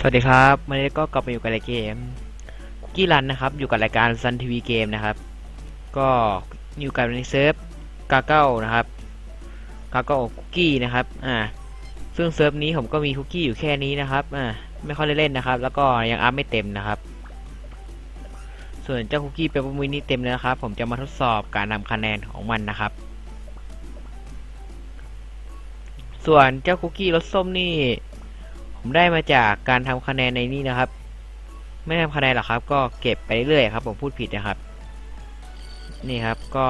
สวัสดีครับวันนี้ก็กลับมาอยู่กับรายเกมคุกกี้รันนะครับ อยู่กับรายการซันทีวีเกมนะครับ ก็อยู่กับในเซิร์ฟกาเก้านะครับกาเก้าคุกกี้นะครับ อ่า ซึ่งเซิร์ฟนี้ผมก็มีคุกกี้อยู่แค่นี้นะครับ อ่า ไม่ค่อยได้เล่นนะครับ แล้วก็ยังอัพไม่เต็มนะครับ ส่วนเจ้าคุกกี้เปเปอร์มินี่เต็มแล้วนะครับ ผมจะมาทดสอบการนำคะแนนของมันนะครับ ส่วนเจ้าคุกกี้รสส้มนี่ ผมได้มาจากการทำคะแนนในนี้นะครับ ไม่ทำคะแนนหรอกครับ ก็เก็บไปเรื่อยครับ ผมพูดผิดนะครับ นี่ครับก็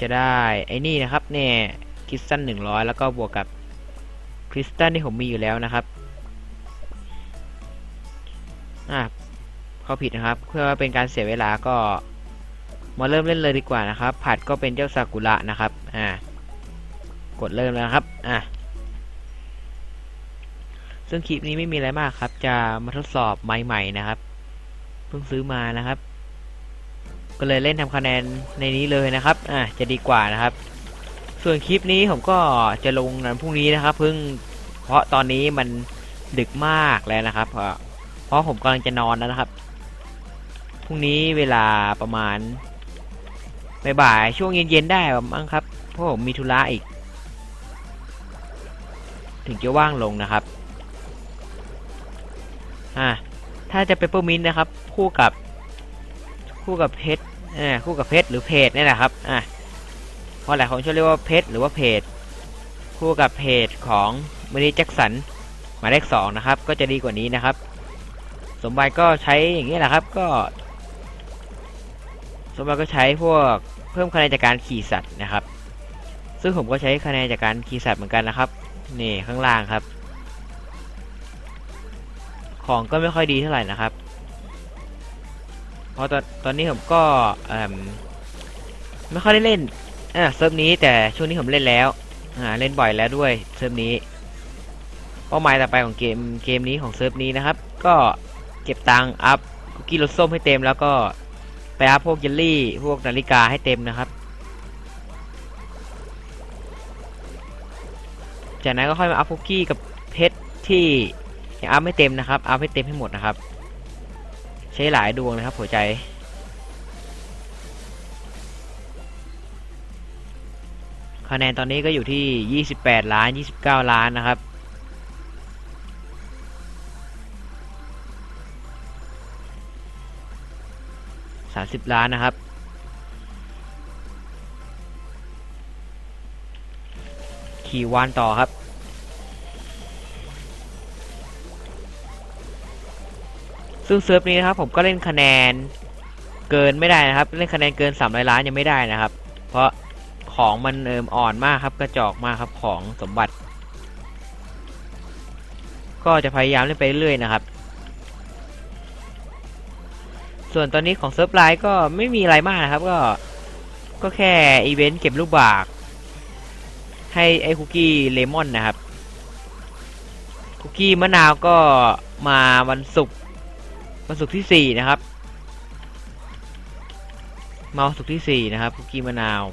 จะได้ไอ้นี่นะครับเนี่ยคริสตันหนึ่งร้อยแล้วก็บวกกับคริสตันที่ผมมีอยู่แล้วนะครับอะเขาผิดนะครับ เพื่อเป็นการเสียเวลาก็มาเริ่มเล่นเลยดีกว่านะครับ ผัดก็เป็นเจ้าซากุระนะครับ อ่า กดเริ่มแล้วครับ อะ ซึ่งคลิปนี้ไม่มีอะไรมากครับ จะมาทดสอบไม้ใหม่นะครับ เพิ่งซื้อมานะครับ ก็เลยเล่นทำคะแนนในนี้เลยนะครับ อะจะดีกว่านะครับ ส่วนคลิปนี้ผมก็จะลงนั้นพรุ่งนี้นะครับ เพิ่งเพราะตอนนี้มันดึกมากแล้วนะครับเพราะเพราะผมกำลังจะนอนแล้วนะครับ พรุ่งนี้เวลาประมาณบ่ายๆช่วงเย็นๆได้มั้งครับ เพราะผมมีธุระอีก ถึงจะว่างลงนะครับ อ่าถ้าจะเปเปอร์มินต์นะครับ คู่กับคู่กับเพชรอ่าคู่กับเพชรหรือเพจนี่แหละครับอ่าเพราะหลายคนชอบเรียกว่าเพชรหรือว่าเพจคู่กับเพจของมินิแจ็คสันหมายเลขสองนะครับ ก็จะดีกว่านี้นะครับ สมบัติก็ใช้อย่างนี้แหละครับก็ สมบัติก็ใช้พวกเพิ่มคะแนนจากการขี่สัตว์นะครับ ซึ่งผมก็ใช้คะแนนจากการขี่สัตว์เหมือนกันนะครับ นี่ข้างล่างครับ ของก็ไม่ค่อยดีเท่าไหร่นะครับ เพราะตอนตอนนี้ผมก็ไม่ค่อยได้เล่นอ่าเซิร์ฟนี้แต่ช่วงนี้ผมเล่นแล้วอ่าเล่นบ่อยแล้วด้วยเซิร์ฟนี้ เป้าหมายต่อไปของเกมเกมนี้ของเซิร์ฟนี้นะครับ ก็เก็บตังค์อัพคุกกี้รสส้มให้เต็มแล้วก็ไปอัพพวกเยลลี่ พวกนาฬิกาให้เต็มนะครับ จากนั้นก็ค่อยมาอัพคุกกี้กับเพชรที่ ยังอัพไม่เต็มนะครับ อัพให้เต็มให้หมดนะครับ ใช้หลายดวงนะครับ หัวใจ คะแนนตอนนี้ก็อยู่ที่ 28 ล้าน 29 ล้านนะครับ30ล้านนะครับ ขี่วานต่อครับ ซึ่งเซิร์ฟนี้นะครับผมก็เล่นคะแนนเกินไม่ได้นะครับ เล่นคะแนนเกิน300ล้านยังไม่ได้นะครับ เพราะของมันเอิมอ่อนมากครับกระจอกมากครับของสมบัติ ก็จะพยายามเล่นไปเรื่อยนะครับ ส่วนตอนนี้ของเซิร์ฟไลน์ก็ไม่มีอะไรมากนะครับ ก็ก็แค่อีเวนต์เก็บลูกบาก ให้ไอ้คุกกี้เลมอนนะครับคุกกี้มะนาวก็มาวันศุกร์ วันศุกร์ที่สี่นะครับมาวันศุกที่สี่นะครับคุกกี้มะนาว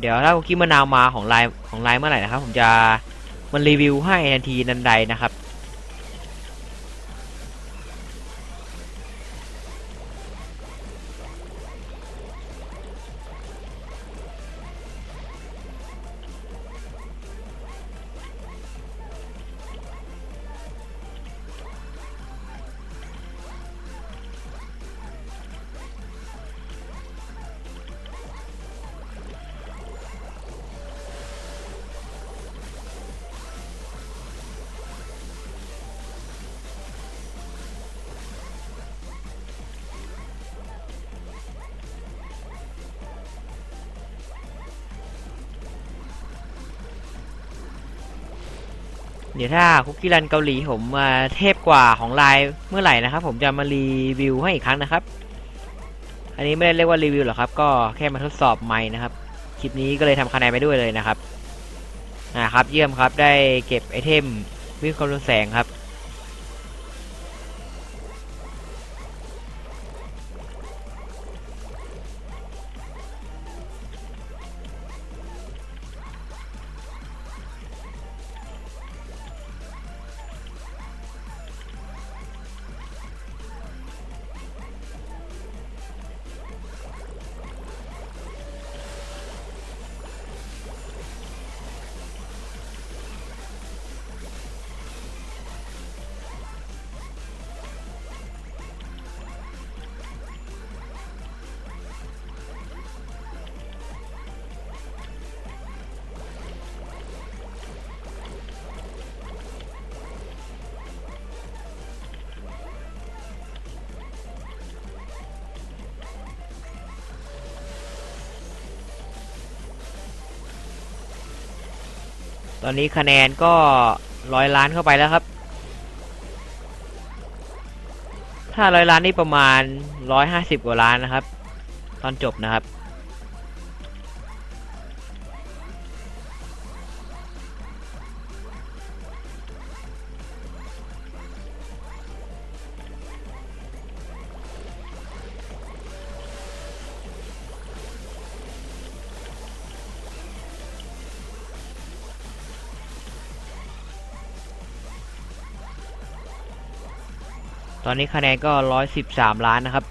เดี๋ยวถ้าคุกกี้มะนาวมาของไลน์ของไลน์เมื่อไหร่นะครับ ผมจะมันรีวิวให้ทันทีนันใดนะครับ เดี๋ยวถ้าคุกกี้รันเกาหลีผมมาเทพกว่าของไลน์เมื่อไหร่นะครับ ผมจะมารีวิวให้อีกครั้งนะครับ อันนี้ไม่ได้เรียกว่ารีวิวหรอกครับ ก็แค่มาทดสอบไม้นะครับ คลิปนี้ก็เลยทำคะแนนไปด้วยเลยนะครับอ่าครับ เยี่ยมครับ ได้เก็บไอเทมวิ่งความเร็วแสงครับ ตอนนี้คะแนนก็ร้อยล้านเข้าไปแล้วครับ ถ้าร้อยล้านนี่ประมาณร้อยห้าสิบกว่าล้านนะครับ ตอนจบนะครับ ตอนนี้คะแนนก็ร้อยสิบสามล้านนะครับ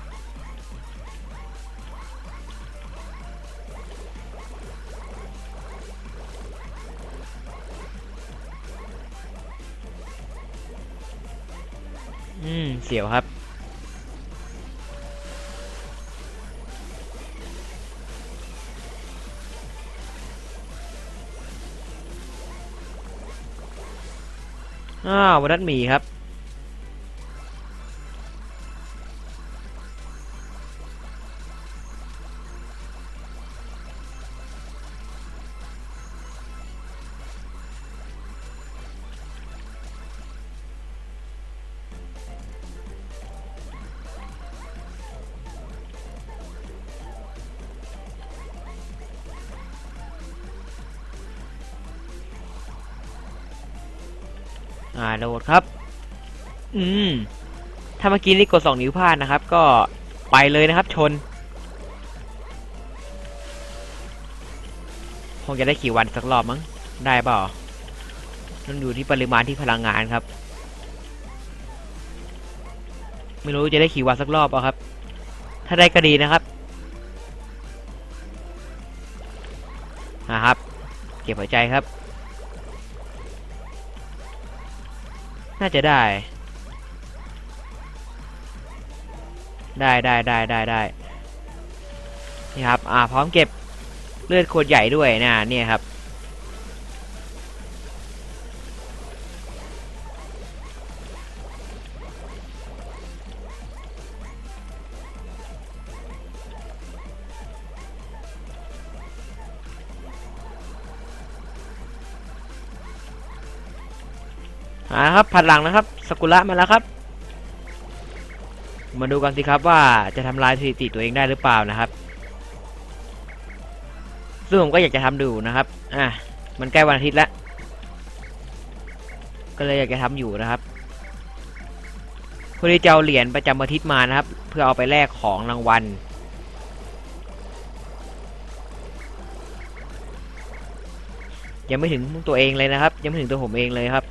อืม เสียวครับอ้าววันนั้นหมีครับ อ่าโหลดครับ อืม ถ้าเมื่อกี้นี่กดสองนิ้วพลาดนะครับ ก็ไปเลยนะครับ ชน คงจะได้ขี่วันสักรอบมั้ง ได้เปล่าต้องอยู่ที่ปริมาณที่พลังงานครับ ไม่รู้จะได้ขี่วันสักรอบเปล่าครับ ถ้าได้ก็ดีนะครับนะครับ เก็บหัวใจครับ น่าจะได้ ได้ได้ได้ได้ได้นี่ครับ อ่า พร้อมเก็บเลือดโคดใหญ่ด้วยนะเนี่ยครับ อ่าครับผัดหลังนะครับสกุระมาแล้วครับ มาดูกันสิครับว่าจะทำลายสถิติตัวเองได้หรือเปล่านะครับซึ่งผมก็อยากจะทำดูนะครับ อะ มันใกล้วันอาทิตย์แล้ว ก็เลยอยากจะทำอยู่นะครับพอดีจะเอาเหรียญประจำอาทิตย์มานะครับ เพื่อเอาไปแลกของรางวัล ยังไม่ถึงตัวเองเลยนะครับ ยังไม่ถึงตัวผมเองเลยครับ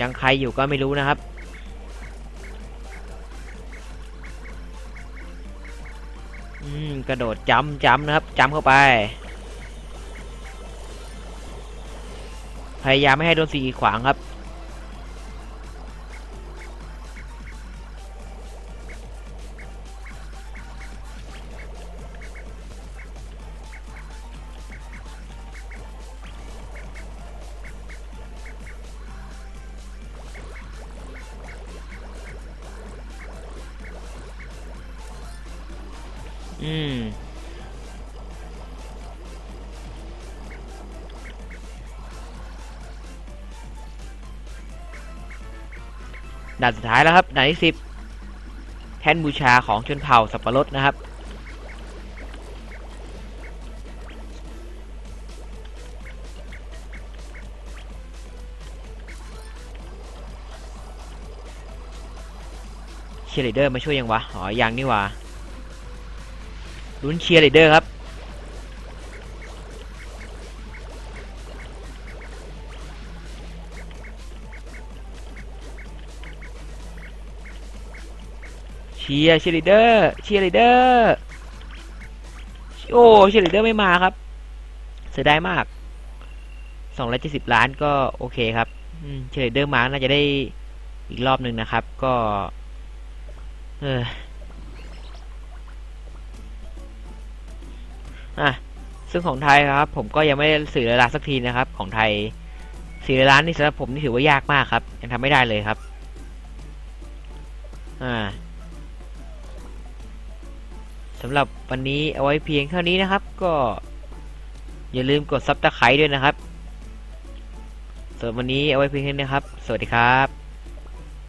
ยังใครอยู่ก็ไม่รู้นะครับ อืม กระโดดจำจำนะครับจำเข้าไป พยายามไม่ให้โดนสีขวางครับ อืมด่านสุดท้ายแล้วครับด่านที่สิบแท่นบูชาของชนเผ่าสับปะรดนะครับ เชลีดเดอร์มาช่วยยังวะ อ๋อ ยังนี่ว่า ลุ้นเชียร์ลีดเดอร์ครับ เชียร์เชียร์ลีดเดอร์เชียร์ลีดเดอร์โอ้เชียร์ลีดเดอร์ไม่มาครับ เสียดายมากสองร้อยเจ็ดสิบล้านก็โอเคครับเชียร์ลีดเดอร์มาน่าจะได้อีกรอบหนึ่งนะครับ ก็ เออ อะซึ่งของไทยครับ ผมก็ยังไม่ได้สื่อระลานสักทีนะครับ ของไทยสื่อระลานนี่สำหรับผมนี่ถือว่ายากมากครับ ยังทำไม่ได้เลยครับ อ่าสำหรับวันนี้เอาไว้เพียงเท่านี้นะครับ ก็อย่าลืมกดซับตะไคร้ด้วยนะครับส่วนวันนี้เอาไว้เพียงแค่นี้ครับ สวัสดีครับ